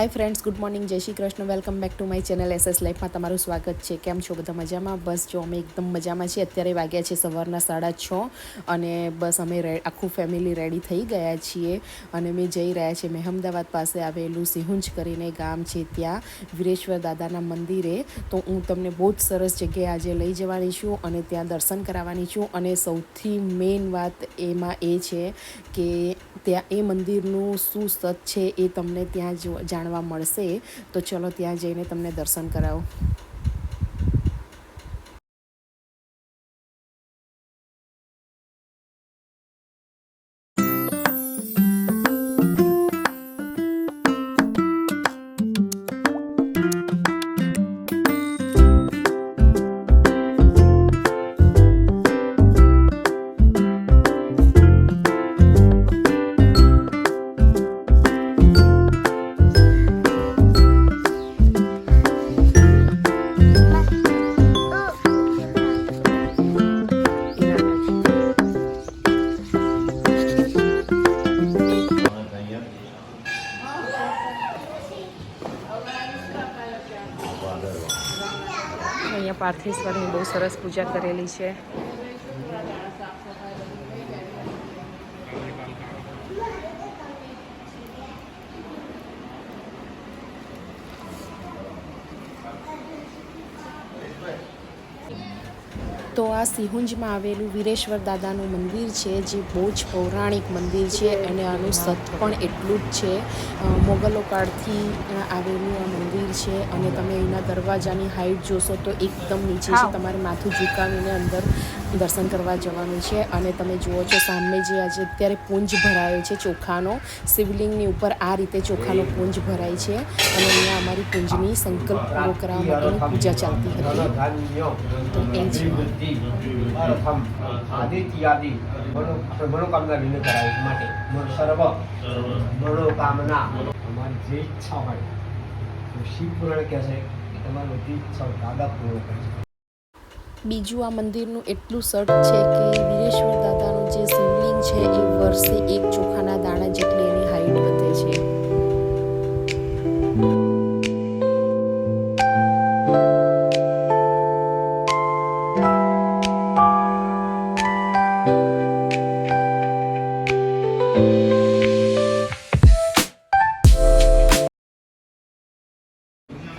Hi friends good morning Jai Shri Krishna. Welcome back to my channel SS લાઈફમાં તમારું સ્વાગત છે. કેમ છો? બધા મજામાં? બસ જો અમે એકદમ મજામાં છીએ. અત્યારે વાગ્યા છે સવારના સાડા છ અને બસ અમે આખું ફેમિલી રેડી થઈ ગયા છીએ અને અમે જઈ રહ્યા છીએ મહેમદાવાદ પાસે આવેલું સિહુંજ કરીને ગામ છે ત્યાં, વીરેશ્વર દાદાના મંદિરે. તો હું તમને બહુ જ સરસ જગ્યાએ આજે લઈ જવાની છું અને ત્યાં દર્શન કરાવવાની છું અને સૌથી મેઇન વાત એમાં એ છે કે ત્યાં એ મંદિરનું શું સત છે એ તમને ત્યાં જાણવા મળશે. તો ચલો ત્યાં જઈને તમને દર્શન કરાવો. પાર્થેશ્વરની બહુ સરસ પૂજા કરેલી છે. તો આ સિહુંજમાં આવેલું વીરેશ્વર દાદાનું મંદિર છે જે બહુ જ પૌરાણિક મંદિર છે. અને આનું સત પણ એટલું જ છે. મોગલો કાળથી આવેલું આ મંદિર છે. અને તમે એના દરવાજાની હાઈટ જોશો તો એકદમ નીચે છે. તમારે માથું ઝુકાવીને અંદર દર્શન કરવા જવાનું છે. અને તમે જુઓ છો સામે જે આજે અત્યારે પુંજ ભરાયો છે ચોખાનો શિવલિંગની ઉપર આ રીતે ચોખાનો પુંજ ભરાય છે. અને અહીંયા અમારી પુંજની સંકલ્પ પૂરો કરવા માટેની પૂજા ચાલતી હતી. તો એ જ. પ્રથમ આદિત્યાદિ મનોકામના કરાવે માટે. સર્વ, મનોકામના. તમારી જે ઈચ્છા હોય, તો શિવ કહે છે કે તમારી બધી ઈચ્છાઓ દાદા પૂર્ણ કરે છે. બીજું આ મંદિરનું એટલું સટ છે કે વીરેશ્વર દાદાનું જે શિવલિંગ છે એ વર્ષે એક ચોખાના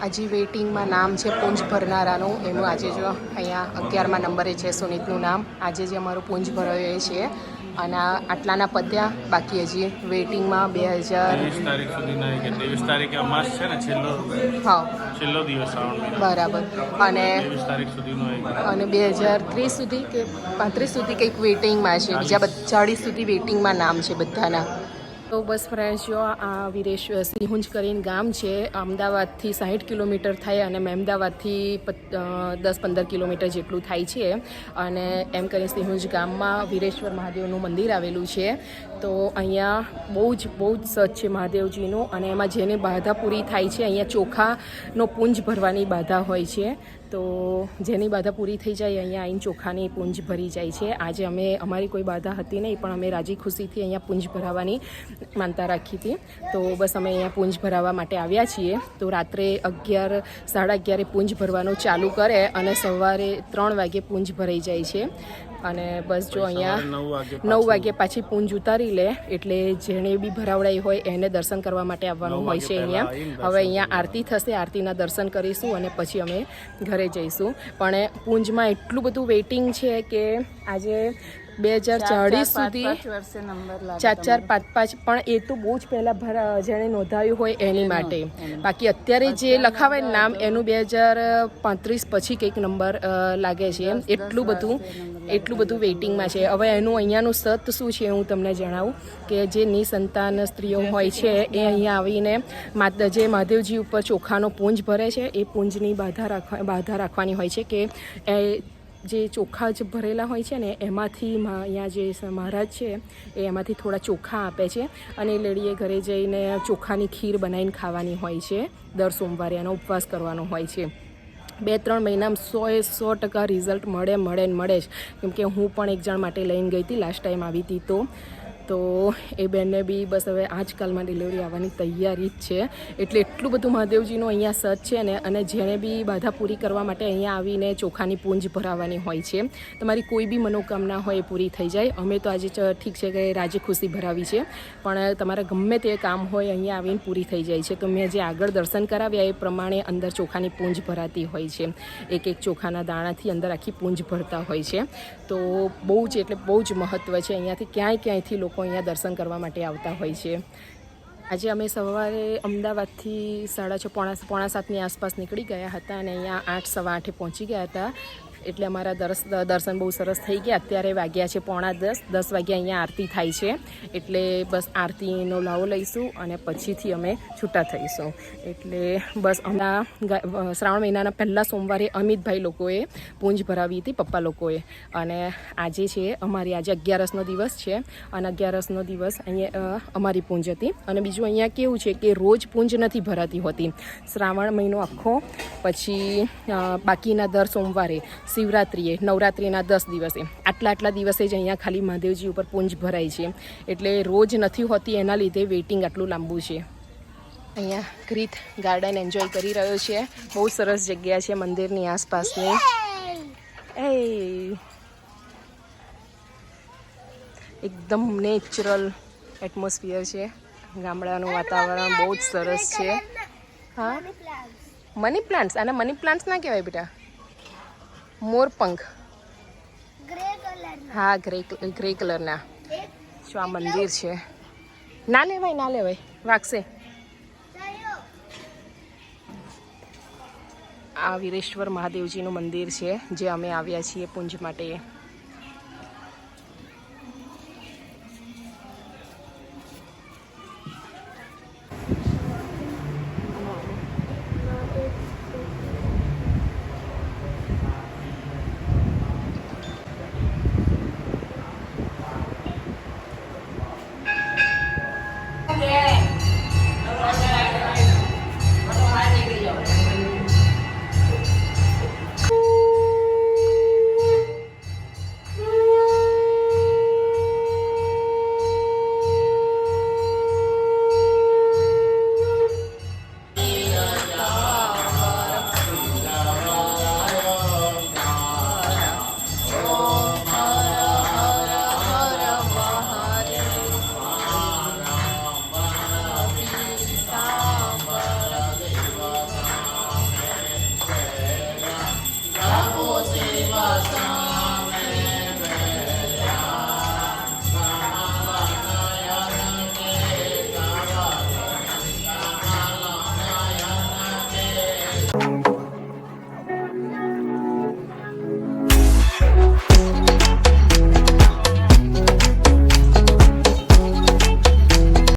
હજી વેઇટિંગમાં નામ છે પૂંજ ભરનારાનું. એનું આજે જો અહીંયા અગિયારમાં નંબરે છે સુનિતનું નામ. આજે જે અમારું પૂંજ ભરાયો એ છે. અને આ આટલાના પત્યા બાકી હજી વેઇટિંગમાં બે હજાર તારીખ સુધીના કે ત્રેવીસ તારીખે અમાસ છે ને છેલ્લો હા. છેલ્લો દિવસ બરાબર. અને તારીખ સુધીનો અને બે હજાર ત્રીસ સુધી કે પાંત્રીસ સુધી કંઈક વેઇટિંગમાં છે. બીજા ચાળીસ સુધી વેઇટિંગમાં નામ છે બધાના. તો બસ ફ્રેન્ડ્સ, જો આ વિરેશ સિંહુંજ કરીને ગામ છે, અમદાવાદથી સાહીઠ કિલોમીટર થાય અને મહેમદાવાદથી દસ પંદર કિલોમીટર જેટલું થાય છે. અને એમ કરીને સિંહુંજ ગામમાં વીરેશ્વર મહાદેવનું મંદિર આવેલું છે. તો અહીંયા બહુ જ બહુ જ સચ છે મહાદેવજીનું અને એમાં જેને બાધા પૂરી થાય છે, અહીંયા ચોખાનો પુંજ ભરવાની બાધા હોય છે. તો જેની બાધા પૂરી થઈ જાય, અહીંયા આવીને ચોખાની પુંજ ભરી જાય છે. આજે અમે, અમારી કોઈ બાધા હતી નહીં, પણ અમે રાજી ખુશીથી અહીંયા પૂંજ ભરાવાની માનતા રાખી હતી. તો બસ અમે અહીંયા પૂંજ ભરાવવા માટે આવ્યા છીએ. તો રાત્રે અગિયાર, સાડા અગિયારે પુંજ ભરવાનું ચાલુ કરે અને સવારે ત્રણ વાગે પુંજ ભરાઈ જાય છે. અને બસ જો અહીંયા નવ વાગે પાછી. પુંજ ઉતારી લે એટલે જેણે બી ભરાવડાઈ હોય એને દર્શન કરવા માટે આવવાનું હોય છે અહીંયા. હવે અહીંયા આરતી થશે આરતીના દર્શન કરીશું અને પછી અમે ઘરે જઈશું. પણ પુંજમાં એટલું બધું વેઇટિંગ છે કે આજે બે હજાર ચાળીસ સુધી ચાર ચાર પાંચ પાંચ પણ એ તો બહુ જ પહેલાં ભરા જેણે નોંધાયું હોય એની માટે. બાકી અત્યારે જે લખાવે નામ એનું બે હજાર પાંત્રીસ પછી કંઈક નંબર લાગે છે. એમ એટલું બધું એટલું બધું વેઇટિંગમાં છે. હવે એનું અહીંયાનું સત શું છે હું તમને જણાવું કે જે નિસંતાન સ્ત્રીઓ હોય છે એ અહીંયા આવીને માતા જે મહાદેવજી ઉપર ચોખાનો પૂંજ ભરે છે એ પુંજની બાધા રાખવા બાધા રાખવાની હોય છે કે એ જે ચોખા જ ભરેલા હોય છે ને, એમાંથી અહીંયા જે મહારાજ છે, એ એમાંથી થોડા ચોખા આપે છે અને લેડીએ ઘરે જઈને ચોખાની ખીર બનાવીને ખાવાની હોય છે. દર સોમવારે એનો ઉપવાસ કરવાનો હોય છે. બે ત્રણ મહિનામાં સો એ સો ટકા રિઝલ્ટ મળે મળે ને મળે જ. કેમકે હું પણ એક જણ માટે લઈને ગઈ હતી, લાસ્ટ ટાઈમ આવી હતી તો. તો એ બેનને બી બસ હવે આજકાલમાં ડિલિવરી આવવાની તૈયારી જ છે. એટલે એટલું બધું મહાદેવજીનું અહીંયા સચ છે ને, અને જેણે બી બાધા પૂરી કરવા માટે અહીંયા આવીને ચોખાની પૂંજ ભરાવવાની હોય છે. તમારી કોઈ બી મનોકામના હોય એ પૂરી થઈ જાય. અમે તો આજે ઠીક છે કે રાજી ખુશી ભરાવી છે, પણ તમારા ગમે તે કામ હોય અહીંયા આવીને પૂરી થઈ જાય છે. તો મેં જે આગળ દર્શન કરાવ્યા એ પ્રમાણે અંદર ચોખાની પૂંજ ભરાતી હોય છે. એક એક ચોખાના દાણાથી અંદર આખી પૂંજ ભરતા હોય છે. તો બહુ જ, એટલે બહુ જ મહત્ત્વ છે. અહીંયાથી ક્યાંય ક્યાંયથી લોકો અહીંયા દર્શન કરવા માટે આવતા હોય છે. આજે અમે સવારે અમદાવાદથી સાડા છ, પોણા પોણા સાતની આસપાસ નીકળી ગયા હતા અને અહીંયા આઠ, સવા આઠે પહોંચી ગયા હતા. એટલે અમારા દર્શ દર્શન બહુ સરસ થઈ ગયા. અત્યારે વાગ્યા છે પોણા દસ. દસ વાગ્યા અહીંયા આરતી થાય છે. એટલે બસ આરતીનો લાવો લઈશું અને પછીથી અમે છૂટા થઈશું. એટલે બસ હમણાં શ્રાવણ મહિનાના પહેલાં સોમવારે અમિતભાઈ લોકોએ પૂંજ ભરાવી હતી, પપ્પા લોકોએ. અને આજે છે, અમારી આજે અગિયારસનો દિવસ છે. અને અગિયારસનો દિવસ અહીંયા અમારી પૂંજ હતી. અને બીજું અહીંયા કેવું છે કે રોજ પૂંજ નથી ભરાતી હોતી. શ્રાવણ મહિનો આખો, પછી બાકીના દર સોમવારે શિવરાત્રિએ, નવરાત્રિના દસ દિવસે. આટલા આટલા દિવસે જ અહીંયા ખાલી મહાદેવજી ઉપર પૂંજ ભરાય છે. એટલે રોજ નથી હોતી એના લીધે વેઇટિંગ આટલું લાંબુ છે. અહીંયા ગ્રીથ ગાર્ડન એન્જોય કરી રહ્યો છે. બહુ સરસ જગ્યા છે મંદિરની આસપાસની. એ એકદમ નેચરલ એટમોસ્ફિયર છે. ગામડાનું વાતાવરણ બહુ જ સરસ છે. હા? Money plants. આને મની પ્લાન્ટ્સ ના કહેવાય બેટા? મોરપંખ હા ગ્રે ગ્રે કલરના જો આ મંદિર છે. ના લેવાય ના લેવાય. વાગશે. આ વીરેશ્વર મહાદેવજીનું મંદિર છે જે અમે આવ્યા છીએ પુંજ માટે.